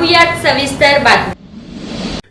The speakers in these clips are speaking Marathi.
पाहूयात सविस्तर बातमी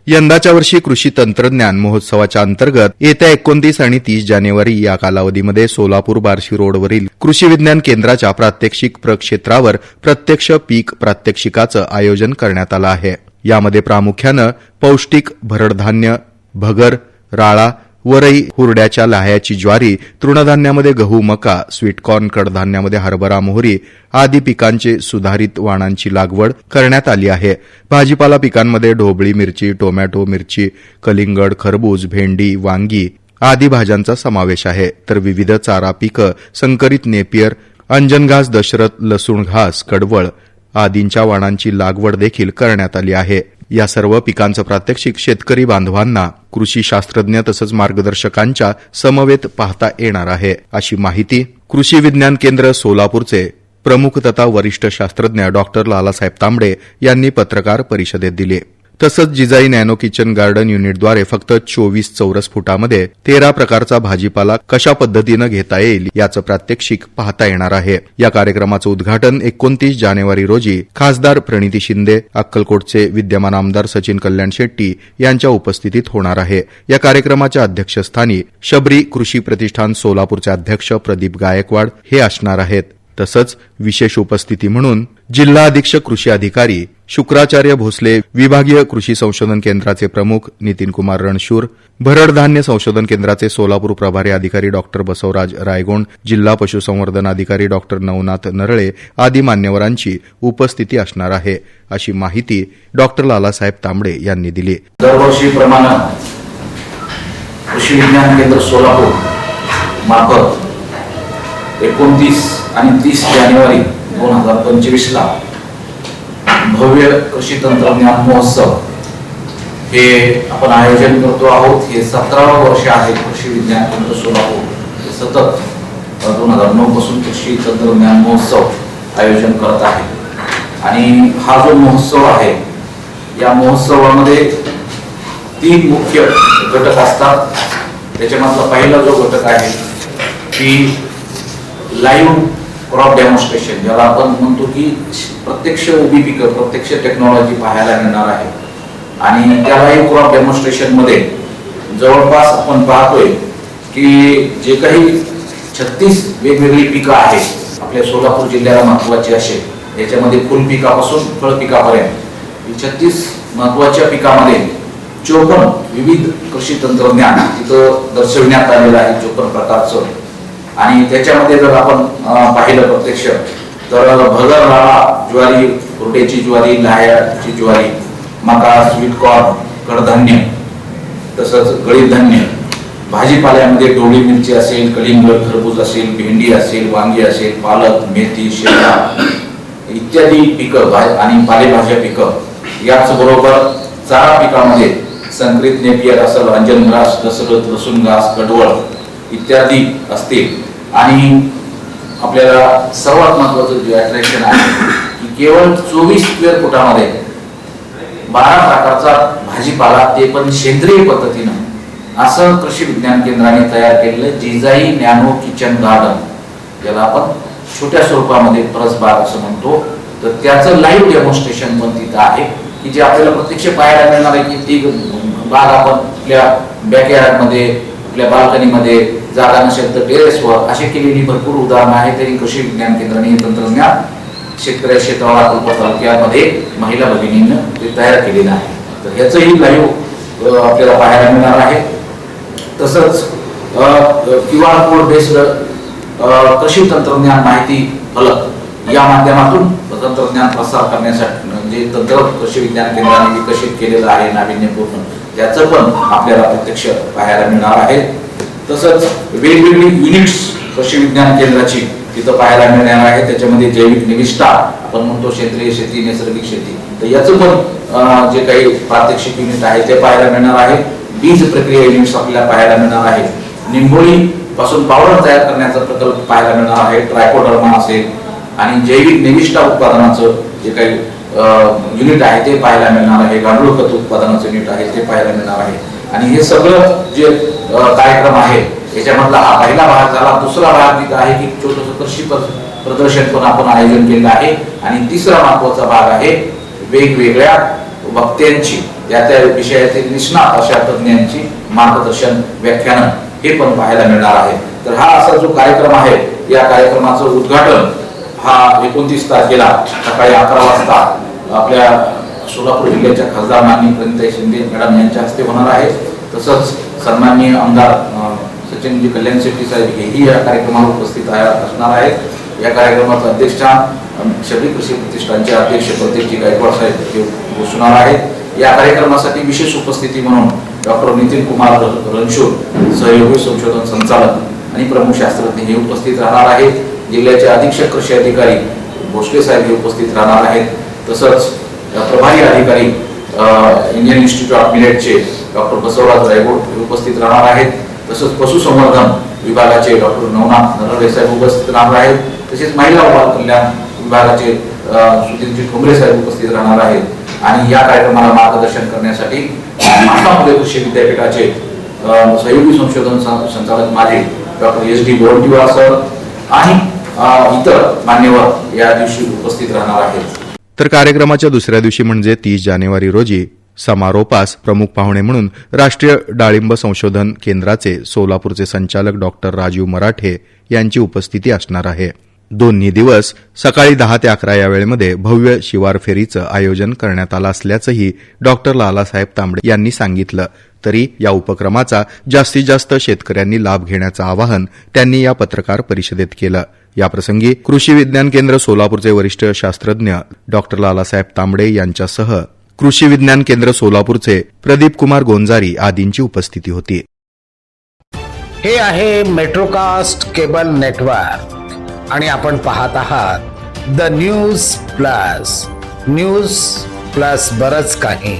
यंदाच्या वर्षी कृषी तंत्रज्ञान महोत्सवाच्या अंतर्गत येत्या एकोणतीस आणि तीस जानेवारी या कालावधीमध्ये सोलापूर बार्शी रोडवरील कृषी विज्ञान केंद्राच्या प्रात्यक्षिक प्रक्षेत्रावर प्रत्यक्ष पीक प्रात्यक्षिकाचं आयोजन करण्यात आलं आहे. यामध्ये प्रामुख्यानं पौष्टिक भरडधान्य भगर राळा वरई हुरड्याच्या लाह्याची ज्वारी तृणधान्यामध्ये गहू मका स्वीटकॉर्न कडधान्यामध्ये हरभरा मोहरी आदी पिकांचे सुधारित वाणांची लागवड करण्यात आली आहे. भाजीपाला पिकांमध्ये ढोबळी मिरची टोमॅटो मिरची कलिंगड खरबूज भेंडी वांगी आदी भाज्यांचा समावेश आहे. तर विविध चारा पिकं संकरित नेपियर अंजनघास दशरथ लसूण घास कडवळ आदींच्या वाणांची लागवड देखील करण्यात आली आहे. या सर्व पिकांचं प्रात्यक्षिक शेतकरी बांधवांना कृषी शास्त्रज्ञ तसंच मार्गदर्शकांच्या समवेत पाहता येणार आहे. अशी माहिती कृषी विज्ञान केंद्र सोलापूरचे प्रमुख तथा वरिष्ठ शास्त्रज्ञ डॉक्टर लालासाहेब तांबडे यांनी पत्रकार परिषदेत दिली. तसंच जिजाई नॅनो किचन गार्डन युनिटद्वारे फक्त चोवीस चौरस फुटामध्ये तेरा प्रकारचा भाजीपाला कशा पद्धतीनं घेता येईल याचं प्रात्यक्षिक पाहता येणार आहे. या कार्यक्रमाचं उद्घाटन एकोणतीस जानेवारी रोजी खासदार प्रणिती शिंदे अक्कलकोटचे विद्यमान आमदार सचिन कल्याण शेट्टी यांच्या उपस्थितीत होणार आहे. या कार्यक्रमाच्या अध्यक्षस्थानी शबरी कृषी प्रतिष्ठान सोलापूरचे अध्यक्ष प्रदीप गायकवाड हे असणार आहेत. तसंच विशेष उपस्थिती म्हणून जिल्हा अधीक्षक कृषी अधिकारी शुक्राचार्य भोसले विभागीय कृषी संशोधन केंद्राचे प्रमुख नितीन कुमार रणशूर भरड धान्य संशोधन केंद्राचे सोलापूर प्रभारी अधिकारी डॉक्टर बसवराज रायगोंड जिल्हा पशुसंवर्धन अधिकारी डॉक्टर नवनाथ नरळे आदी मान्यवरांची उपस्थिती असणार आहे अशी माहिती डॉक्टर लालासाहेब तांबडे यांनी दिली. दरवर्षीप्रमाणे कृषी विज्ञान केंद्र सोलापूर मार्फत एकोणतीस आणि तीस जानेवारी दोन हजार पंचवीसला भव्य कृषी तंत्रज्ञान महोत्सव हे आपण आयोजन करतो आहोत. हे सतरावं वर्ष आहे कृषी विज्ञान केंद्र सोलापूर. हे सतत दोन हजार नऊ पासून कृषी तंत्रज्ञान महोत्सव आयोजन करत आहे. आणि हा जो महोत्सव आहे या महोत्सवामध्ये तीन मुख्य घटक असतात. त्याच्यामधला पहिला जो घटक आहे की लाईव्ह क्रॉप डेमॉन्स्ट्रेशन ज्याला आपण म्हणतो की प्रत्यक्ष उभी पिकं प्रत्यक्ष टेक्नॉलॉजी पाहायला मिळणार आहे. आणि त्या लाईव्ह क्रॉप डेमॉन्स्ट्रेशनमध्ये जवळपास आपण पाहतोय की जे काही छत्तीस वेगवेगळी पिकं आहेत आपल्या सोलापूर जिल्ह्याला महत्वाची असे याच्यामध्ये फुल पिकापासून फळ पिकापर्यंत. छत्तीस महत्त्वाच्या पिकामध्ये चोपन्न विविध कृषी तंत्रज्ञान तिथं दर्शविण्यात आलेलं आहे चोपन्न प्रकारचं आणि त्याच्यामध्ये जर आपण पाहिलं प्रत्यक्ष तर भगर राळा ज्वारी रोट्याची ज्वारी लाह्याची ज्वारी मका स्वीटकॉर्न कडधान्य तसंच गळीत धान्य भाजीपाल्यामध्ये डोळी मिरची असेल कलिंगड खरबूज असेल भेंडी असेल वांगी असेल पालक मेथी शेंगा इत्यादी पिकं भा आणि पालेभाज्या पिकं याच बरोबर चारा पिकामध्ये संक्रित नेपियर असल अंजन घास दसरथ लसूण घास कडवळ इत्यादी असतील. आणि आपल्याला सर्वात महत्वाचं जे अट्रॅक्शन आहे की केवळ चोवीस स्क्वेअर फुटामध्ये बारा प्रकारचा भाजीपाला ते पण सेंद्रिय पद्धतीनं असं कृषी विज्ञान केंद्राने तयार केलेलं जिजाई नॅनो किचन गार्डन. ज्याला आपण छोट्या स्वरूपामध्ये परसबाग असं म्हणतो. तर त्याचं लाईव्ह डेमॉन्स्ट्रेशन पण तिथं आहे की जे आपल्याला प्रत्यक्ष पाहायला मिळणार आहे की ती बाग आपण आपल्या बॅकयार्डमध्ये आपल्या बाल्कनीमध्ये जागा नसेल तर टेरेसवर अशी केलेली भरपूर उदाहरणं आहेत. तरी कृषी विज्ञान केंद्राने हे तंत्रज्ञान शेतकऱ्या शेतवाळा अल्प तालुक्यामध्ये महिला भगिनीनं ते तयार केलेलं आहे. तर ह्याचंही लाईव्ह आपल्याला पाहायला मिळणार आहे. तसंच क्यू आर कोड बेस्ड कृषी तंत्रज्ञान माहिती फलक या माध्यमातून तंत्रज्ञान प्रसार करण्यासाठी म्हणजे तंत्र कृषी विज्ञान केंद्राने विकसित केलेलं आहे नाविन्यपूर्ण. त्याचं पण आपल्याला प्रत्यक्ष पाहायला मिळणार आहे. तसंच वेगवेगळी युनिट्स कृषी विज्ञान केंद्राची तिथं पाहायला मिळणार आहे. त्याच्यामध्ये जैविक निविष्ठा आपण म्हणतो सेंद्रिय शेती नैसर्गिक शेती. तर याचं पण जे काही प्रात्यक्षिक युनिट आहे ते पाहायला मिळणार आहे. बीज प्रक्रिया युनिट्स आपल्याला पाहायला मिळणार आहे. निंबोळी पासून पावडर तयार करण्याचा प्रकल्प पाहायला मिळणार आहे. ट्रायकोडर्मा असेल आणि जैविक निविष्ठा उत्पादनाचं जे काही युनिट आहे ते पाहायला मिळणार आहे. गांडूळ खत उत्पादनाचं युनिट आहे ते पाहायला मिळणार आहे. आणि हे सगळं जे कार्यक्रम आहे. याच्यामधला हा पहिला भाग झाला. दुसरा भाग तिथं आहे की छोटस कृषी प्रदर्शन पण आपण आयोजन केलं आहे. आणि तिसरा महत्त्वाचा भाग आहे वेगवेगळ्या वक्त्यांची या त्या विषयातील निष्णात अशा तज्ज्ञांची मार्गदर्शन व्याख्यानं हे पण पाहायला मिळणार आहे. तर हा असा जो कार्यक्रम आहे या कार्यक्रमाचं उद्घाटन हा एकोणतीस तारखेला सकाळी अकरा वाजता आपल्या सोलापूर जिल्ह्याच्या खासदार माननीय प्रणिताई शिंदे मॅडम यांच्या हस्ते होणार आहे. तसंच सन्माननीय आमदार सचिनजी कल्याण शेट्टी साहेब हेही या कार्यक्रमावर उपस्थित आहे असणार आहेत. या कार्यक्रमाचं अध्यक्षा अं, शबरी कृषी प्रतिष्ठानचे अध्यक्ष प्रत्येकजी गायकवाड साहेब हे घोषणार आहेत. या कार्यक्रमासाठी विशेष उपस्थिती म्हणून डॉक्टर नितीन कुमार रणशूर सहयोगी संशोधन संचालक आणि प्रमुख शास्त्रज्ञ हे उपस्थित राहणार आहेत. जिल्ह्याचे अधीक्षक कृषी अधिकारी भोसले साहेब हे उपस्थित राहणार आहेत. तसंच प्रभारी अधिकारी इंडियन इन्स्टिट्यूट ऑफ मिलेटचे डॉक्टर बसवराज रायगोड हे उपस्थित राहणार आहेत. तसंच पशुसंवर्धन विभागाचे डॉक्टर नवनाथ नरवडे साहेब उपस्थित राहणार आहेत. तसेच महिला व बाल कल्याण विभागाचे सुधीरजी ठोंबरे साहेब उपस्थित राहणार आहेत. आणि या कार्यक्रमाला मार्गदर्शन करण्यासाठी महात्मा कृषी विद्यापीठाचे सहयोगी संशोधन संचालक माझे doctor S D Gorantiwar sir आणि इतर मान्यवर या दिवशी उपस्थित राहणार आहेत. तर कार्यक्रमाच्या दुसऱ्या दिवशी म्हणजे तीस जानेवारी रोजी समारोपास प्रमुख पाहुणे म्हणून राष्ट्रीय डाळिंब संशोधन केंद्राचे सोलापूरचे संचालक डॉक्टर राजीव मराठे यांची उपस्थिती असणार आहे. दोन्ही दिवस सकाळी दहा ते अकरा या वेळेमध्ये भव्य शिवार फेरीचं आयोजन करण्यात आलं असल्याचंही डॉक्टर लालासाहेब तांबडे यांनी सांगितलं. तरी या उपक्रमाचा जास्तीत जास्त शेतकऱ्यांनी लाभ घेण्याचं आवाहन त्यांनी या पत्रकार परिषदेत केलं. याप्रसंगी कृषी विज्ञान केंद्र सोलापूरचे वरिष्ठ शास्त्रज्ञ डॉक्टर लालासाहेब तांबडे यांच्यासह कृषी विज्ञान केंद्र सोलापूरचे प्रदीप कुमार गोंजारी आदींची उपस्थिती होती. हे आहे मेट्रोकास्ट केबल नेटवर्क आणि आपण पाहत आहात the news plus news plus बरच काही.